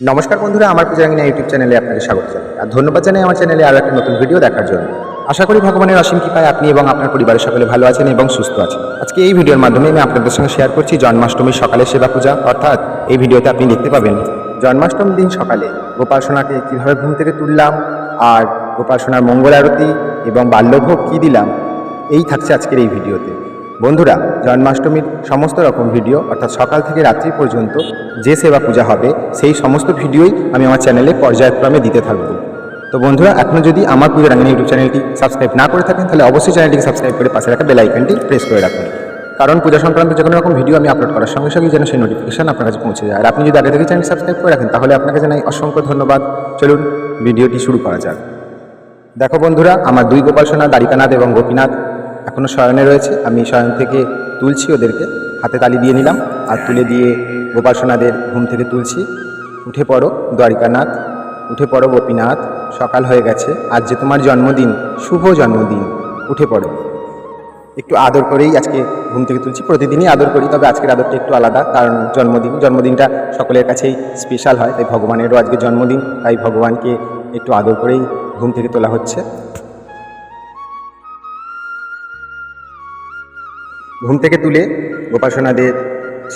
নমস্কার বন্ধুরা, আমার পূজারাঙ্গিনা ইউটিউব চ্যানেলে আপনাকে স্বাগত জানাই। আর ধন্যবাদ জানাই আমার চ্যানেলে আরও একটা নতুন ভিডিও দেখার জন্য। আশা করি ভগবানের অসীম কৃপায় আপনি এবং আপনার পরিবারের সকলে ভালো আছেন এবং সুস্থ আছেন। আজকে এই ভিডিওর মাধ্যমে আমি আপনাদের সঙ্গে শেয়ার করছি জন্মাষ্টমীর সকালে সেবা পূজা। অর্থাৎ এই ভিডিওতে আপনি দেখতে পাবেন জন্মাষ্টমীর দিন সকালে গোপাল সোনাকে কীভাবে ঘুম থেকে তুললাম, আর গোপাল সোনার মঙ্গল আরতি এবং বাল্যভোগ কী দিলাম, এই থাকছে আজকের এই ভিডিওতে। বন্ধুরা, জন্মাষ্টমীর সমস্ত রকম ভিডিও, অর্থাৎ সকাল থেকে রাত্রি পর্যন্ত যে সেবা পূজা হবে, সেই সমস্ত ভিডিওই আমি আমার চ্যানেলে পর্যায়ক্রমে দিতে থাকব। তো বন্ধুরা এখনও যদি আমার পুজো রাঙানি ইউটিউব চ্যানেলটি সাবস্ক্রাইব না করে থাকেন, তাহলে অবশ্যই চ্যানেলটিকে সাবস্ক্রাইব করে পাশে রাখা বেল আইকনটি প্রেস করে রাখুন। কারণ পূজা সংক্রান্ত যে কোনো রকম ভিডিও আমি আপলোড করার সঙ্গে সঙ্গে যেন সেই নোটিফিকেশান আপনার কাছে পৌঁছে যায়। আর আপনি যদি আগে থেকে চ্যানেল সাবস্ক্রাইব করে রাখেন, তাহলে আপনাকে জানাই অসংখ্য ধন্যবাদ। চলুন ভিডিওটি শুরু করা যাক। দেখো বন্ধুরা, আমার দুই গোপাল সোনা, দ্বারিকানাথ এবং গোপীনাথ। এখনও শয়নে রয়েছে। আমি শয়ন থেকে তুলছি ওদেরকে। হাতে তালি দিয়ে নিলাম আর তুলে দিয়ে গোপাল সোনাদের ঘুম থেকে তুলছি। উঠে পড়ো, দ্বারিকানাথ। উঠে পড়ো, গোপীনাথ। সকাল হয়ে গেছে। আজ যে তোমার জন্মদিন, শুভ জন্মদিন। উঠে পড়ো। একটু আদর করেই আজকে ঘুম থেকে তুলছি। প্রতিদিনই আদর করি, তবে আজকের আদরটা একটু আলাদা, কারণ জন্মদিন, জন্মদিনটা সকলের কাছেই স্পেশাল হয়, তাই ভগবানেরও আজকে জন্মদিন, তাই ভগবানকে একটু আদর করেই ঘুম থেকে তোলা হচ্ছে। ঘুম থেকে তুলে গোপাসনাদের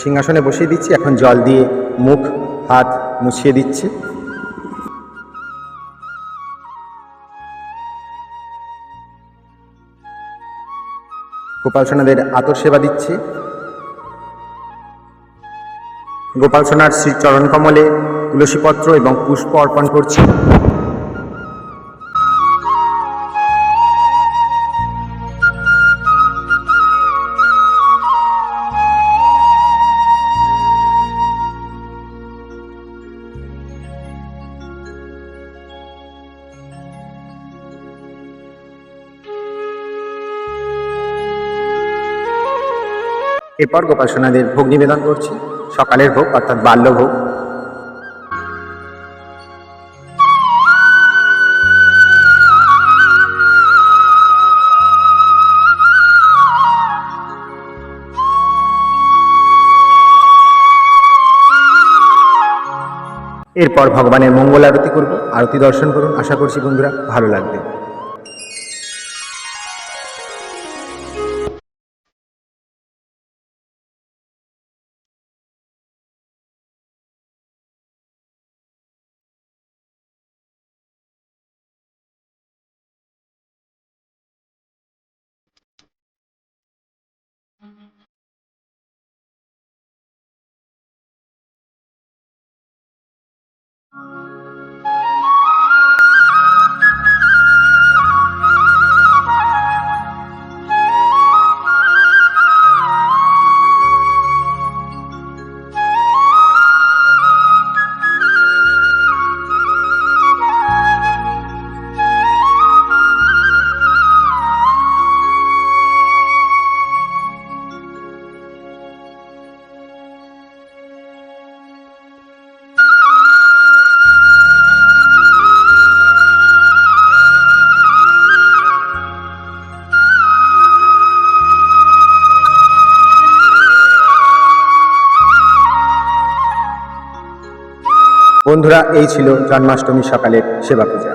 সিংহাসনে বসিয়ে দিচ্ছি। এখন জল দিয়ে মুখ, হাত মুছিয়ে দিচ্ছি। গোপাল সোনাদের আতর সেবা দিচ্ছি। গোপাল সোনার শ্রী চরণ কমলে তুলসীপত্র এবং পুষ্প অর্পণ করছি। এরপর গোপাসনাদের ভোগ নিবেদন করছি। সকালের ভোগ, অর্থাৎ বাল্যভোগ এরপর ভগবানের মঙ্গল আরতি করব। আরতি দর্শন করুন। আশা করছি বন্ধুরা, ভালো লাগবে। বন্ধুরা, এই ছিল জন্মাষ্টমী সকালের সেবা পূজা।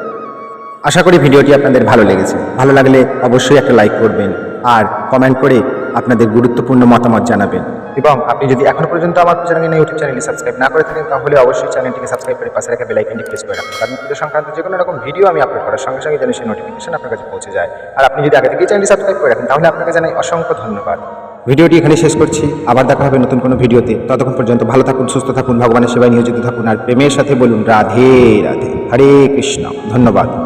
আশা করি ভিডিওটি আপনাদের ভালো লেগেছে। ভালো লাগলে অবশ্যই একটা লাইক করবেন আর কমেন্ট করে আপনাদের গুরুত্বপূর্ণ মতামত জানাবেন। এবং আপনি যদি এখনও পর্যন্ত আমার পূজারাঙ্গিনা ইউটিউব চ্যানেলটি সাবস্ক্রাইব না করে থাকেন, তাহলে অবশ্যই চ্যানেলটিকে সাবস্ক্রাইব করে পাশে রাখা বেলাইকনটি প্রেস করে রাখুন। কারণ পুজো সংক্রান্ত যে কোনো রকম ভিডিও আমি আপলোড করার সঙ্গে সঙ্গে যেন সেই নোটিফিকেশন আপনার কাছে পৌঁছে যায়। আর আপনি যদি আগে থেকেই চ্যানেলটি সাবস্ক্রাইব করে রাখেন, তাহলে আপনাকে জানাই অসংখ্য ধন্যবাদ। ভিডিওটি এখানে শেষ করছি। আবার দেখা হবে নতুন কোনো ভিডিওতে। ততক্ষণ পর্যন্ত ভালো থাকুন, সুস্থ থাকুন, ভগবানের সেবায় নিয়োজিত থাকুন, আর প্রেমের সাথে বলুন রাধে রাধে। হরে কৃষ্ণ। ধন্যবাদ।